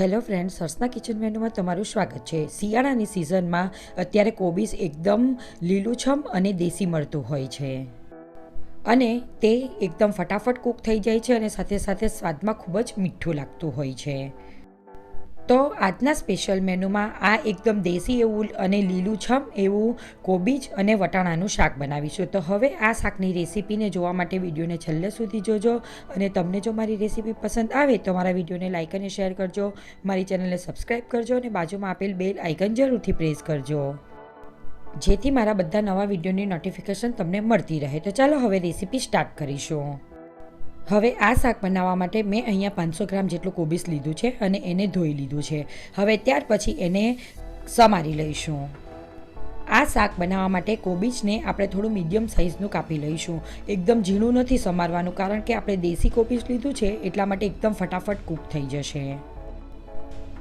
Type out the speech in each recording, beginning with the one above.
Hello friends હર્ષના kitchen મેનુમાં તમારું સ્વાગત છે. શિયાળાની સિઝનમાં અત્યારે કોબીસ એકદમ લીલુંછમ અને દેશી મળતું હોય છે. અને તે એકદમ ફટાફટ કૂક થઈ જાય છે અને સાથે સાથે સ્વાદમાં ખૂબ જ મીઠું લાગતું હોય છે. તો આજના સ્પેશિયલ મેનુમાં આ એકદમ દેશી એવું અને લીલુંછમ એવું કોબીજ અને વટાણાનું શાક બનાવીશું. તો હવે આ શાકની રેસીપીને જોવા માટે વિડીયોને છેલ્લે સુધી જોજો અને તમને જો મારી રેસીપી પસંદ આવે તો મારા વિડીયોને લાઇક અને શેર કરજો. મારી ચેનલને સબસ્ક્રાઈબ કરજો અને બાજુમાં આપેલ બેલ આઇકન જરૂરથી પ્રેસ કરજો. જેથી મારા બધા નવા વિડીયોની નોટિફિકેશન તમને મળતી રહે. તો ચાલો હવે રેસીપી સ્ટાર્ટ કરીશું. હવે આ શાક બનાવવા માટે મેં અહીંયા પાંચસો ગ્રામ જેટલું કોબીસ લીધું છે અને એને ધોઈ લીધું છે. હવે ત્યાર પછી એને સમારી લઈશું. આ શાક બનાવવા માટે કોબીજને આપણે થોડું મીડિયમ સાઇઝનું કાપી લઈશું. એકદમ ઝીણું નથી સમારવાનું કારણ કે આપણે દેશી કોબીજ લીધું છે એટલા માટે એકદમ ફટાફટ કૂક થઈ જશે.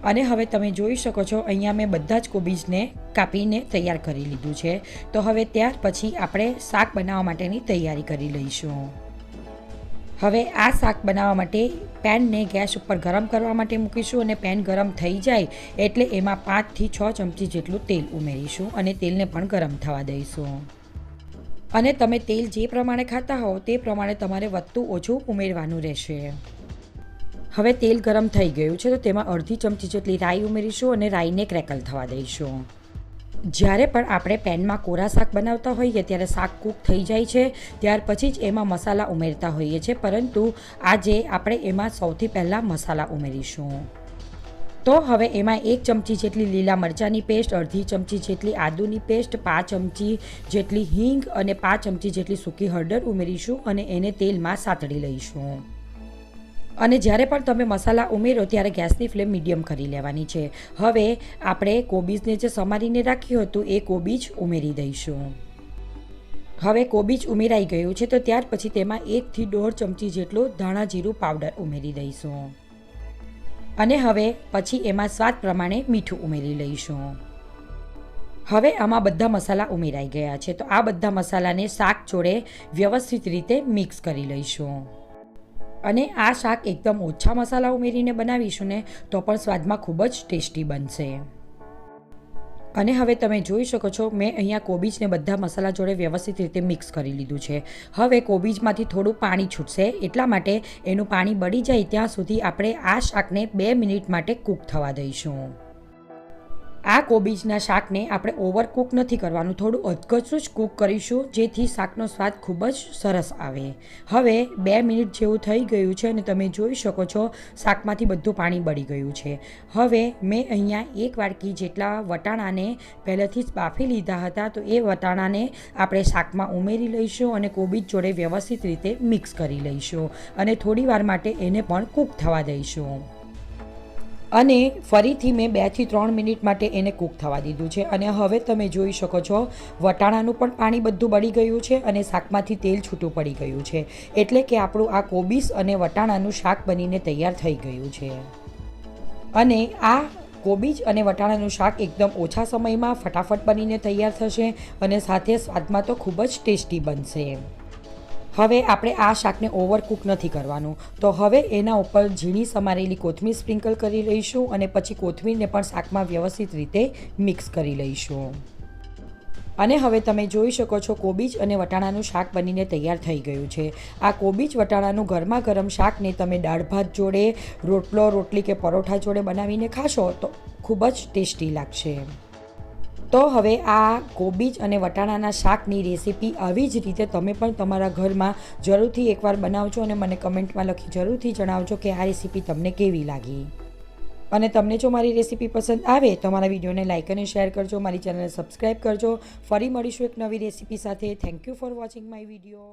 અને હવે તમે જોઈ શકો છો અહીંયા મેં બધા જ કોબીજને કાપીને તૈયાર કરી લીધું છે. તો હવે ત્યાર પછી આપણે શાક બનાવવા માટેની તૈયારી કરી લઈશું. હવે આ શાક બનાવવા માટે પેનને ગેસ ઉપર ગરમ કરવા માટે મૂકીશું અને પેન ગરમ થઈ જાય એટલે એમાં પાંચથી છ ચમચી જેટલું તેલ ઉમેરીશું અને તેલને પણ ગરમ થવા દઈશું. અને તમે તેલ જે પ્રમાણે ખાતા હોવ તે પ્રમાણે તમારે વધતું ઓછું ઉમેરવાનું રહેશે. હવે તેલ ગરમ થઈ ગયું છે તો તેમાં અડધી ચમચી જેટલી રાઈ ઉમેરીશું અને રાઈને ક્રેકલ થવા દઈશું. જ્યારે પણ આપણે પેનમાં કોરા શાક બનાવતા હોઈએ ત્યારે શાક કૂક થઈ જાય છે, ત્યાર પછી જ એમાં મસાલા ઉમેરતા હોઈએ છીએ. પરંતુ આજે આપણે એમાં સૌથી પહેલાં મસાલા ઉમેરીશું. તો હવે એમાં એક ચમચી જેટલી લીલા મરચાંની પેસ્ટ, અડધી ચમચી જેટલી આદુની પેસ્ટ, પાંચ ચમચી જેટલી હિંગ અને પાંચ ચમચી જેટલી સૂકી હળદર ઉમેરીશું અને એને તેલમાં સાતળી લઈશું. અને જ્યારે પણ તમે મસાલા ઉમેરો ત્યારે ગેસની ફ્લેમ મીડિયમ કરી લેવાની છે. હવે આપણે કોબીજને જે સમારીને રાખ્યું હતું એ કોબીજ ઉમેરી દઈશું. હવે કોબીજ ઉમેરાઈ ગયું છે તો ત્યાર પછી તેમાં એકથી દોઢ ચમચી જેટલું ધાણા જીરું પાવડર ઉમેરી દઈશું. અને હવે પછી એમાં સ્વાદ પ્રમાણે મીઠું ઉમેરી લઈશું. હવે આમાં બધા મસાલા ઉમેરાઈ ગયા છે તો આ બધા મસાલાને શાક જોડે વ્યવસ્થિત રીતે મિક્સ કરી લઈશું. અને આ શાક એકદમ ઓછા મસાલા ઉમેરીને બનાવીશું ને, તો પણ સ્વાદમાં ખૂબ જ ટેસ્ટી બનશે. અને હવે તમે જોઈ શકો છો, મેં અહીંયા કોબીજને બધા મસાલા જોડે વ્યવસ્થિત રીતે મિક્સ કરી લીધું છે. હવે કોબીજમાંથી થોડું પાણી છૂટશે, એટલા માટે એનું પાણી બળી જાય ત્યાં સુધી આપણે આ શાકને બે મિનિટ માટે કૂક થવા દઈશું. આ કોબીજના શાકને આપણે ઓવરકૂક નથી કરવાનું. થોડું અધકચરું જ કૂક કરીશું, જેથી શાકનો સ્વાદ ખૂબ જ સરસ આવે. હવે બે મિનિટ જેવું થઈ ગયું છે અને તમે જોઈ શકો છો શાકમાંથી બધું પાણી બળી ગયું છે. હવે મેં અહીંયા એક વાડકી જેટલા વટાણાને પહેલેથી જ બાફી લીધા હતા, તો એ વટાણાને આપણે શાકમાં ઉમેરી લઈશું અને કોબીજ જોડે વ્યવસ્થિત રીતે મિક્સ કરી લઈશું અને થોડી વાર માટે એને પણ કૂક થવા દઈશું. અને ફરીથી મેં બેથી ત્રણ મિનિટ માટે એને કૂક થવા દીધું છે. અને હવે તમે જોઈ શકો છો, વટાણાનું પણ પાણી બધું બળી ગયું છે અને શાકમાંથી તેલ છૂટું પડી ગયું છે. એટલે કે આપણું આ કોબીસ અને વટાણાનું શાક બનીને તૈયાર થઈ ગયું છે. અને આ કોબીજ અને વટાણાનું શાક એકદમ ઓછા સમયમાં ફટાફટ બનીને તૈયાર થશે અને સાથે સ્વાદમાં તો ખૂબ જ ટેસ્ટી બનશે. હવે આપણે આ શાકને ઓવરકૂક નથી કરવાનું. તો હવે એના ઉપર ઝીણી સમારેલી કોથમીર સ્પ્રિંકલ કરી લઈશું અને પછી કોથમીરને પણ શાકમાં વ્યવસ્થિત રીતે મિક્સ કરી લઈશું. અને હવે તમે જોઈ શકો છો કોબીજ અને વટાણાનું શાક બનીને તૈયાર થઈ ગયું છે. આ કોબીજ વટાણાનું ગરમા ગરમ શાકને તમે દાળ ભાત જોડે, રોટલો, રોટલી કે પરોઠા જોડે બનાવીને ખાશો તો ખૂબ જ ટેસ્ટી લાગશે. તો હવે આ કોબીજ અને વટાણાના શાકની રેસીપી આવી જ રીતે તમે પણ તમારા ઘરમાં જરૂરથી એકવાર બનાવજો અને મને કમેન્ટમાં લખી જરૂરથી જણાવજો કે આ રેસીપી તમને કેવી લાગી. અને તમને જો મારી રેસીપી પસંદ આવે તો મારા વિડીયોને લાઇક અને શેર કરજો, મારી ચેનલને સબસ્ક્રાઈબ કરજો. ફરી મળીશું એક નવી રેસીપી સાથે. Thank you for watching my video